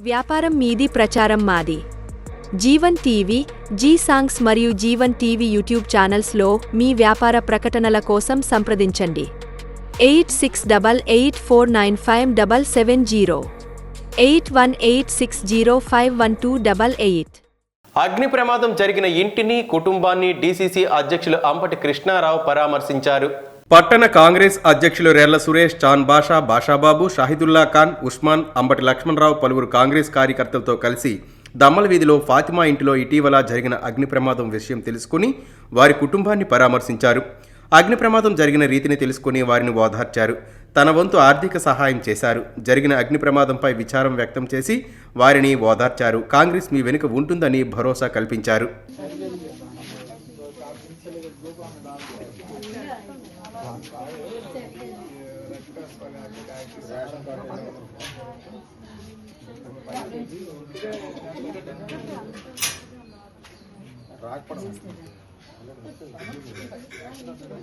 వ్యాపారం మీది ప్రచారం మాది. జీవన్ టీవీ జీ సాంగ్స్ మరియు జీవన్ టీవీ యూట్యూబ్ ఛానల్స్లో మీ వ్యాపార ప్రకటనల కోసం సంప్రదించండి. Eight six double eight four nine five double seven zero. Eight one eight six zero five one two double eight. అగ్ని ప్రమాదం జరిగిన ఇంటిని కుటుంబాన్ని డీసీసీ అధ్యక్షులు అంపటి కృష్ణారావు పరామర్శించారు. పట్టణ కాంగ్రెస్ అధ్యక్షులు రేర్ల సురేష్ చాన్ బాషా బాషాబాబు షాహిదుల్లా ఖాన్ ఉస్మాన్ అంబటి లక్ష్మణరావు పలువురు కాంగ్రెస్ కార్యకర్తలతో కలిసి దమ్మల వీధిలో ఫాతిమా ఇంటిలో ఇటీవల జరిగిన అగ్ని ప్రమాదం విషయం తెలుసుకుని వారి కుటుంబాన్ని పరామర్శించారు. అగ్ని ప్రమాదం జరిగిన రీతిని తెలుసుకుని వారిని ఓదార్చారు. తన వంతు ఆర్థిక సహాయం చేశారు. జరిగిన అగ్ని ప్రమాదంపై విచారం వ్యక్తం చేసి వారిని ఓదార్చారు. కాంగ్రెస్ మీ వెనుక ఉంటుందని భరోసా కల్పించారు. రాకపోవడం 私たちは。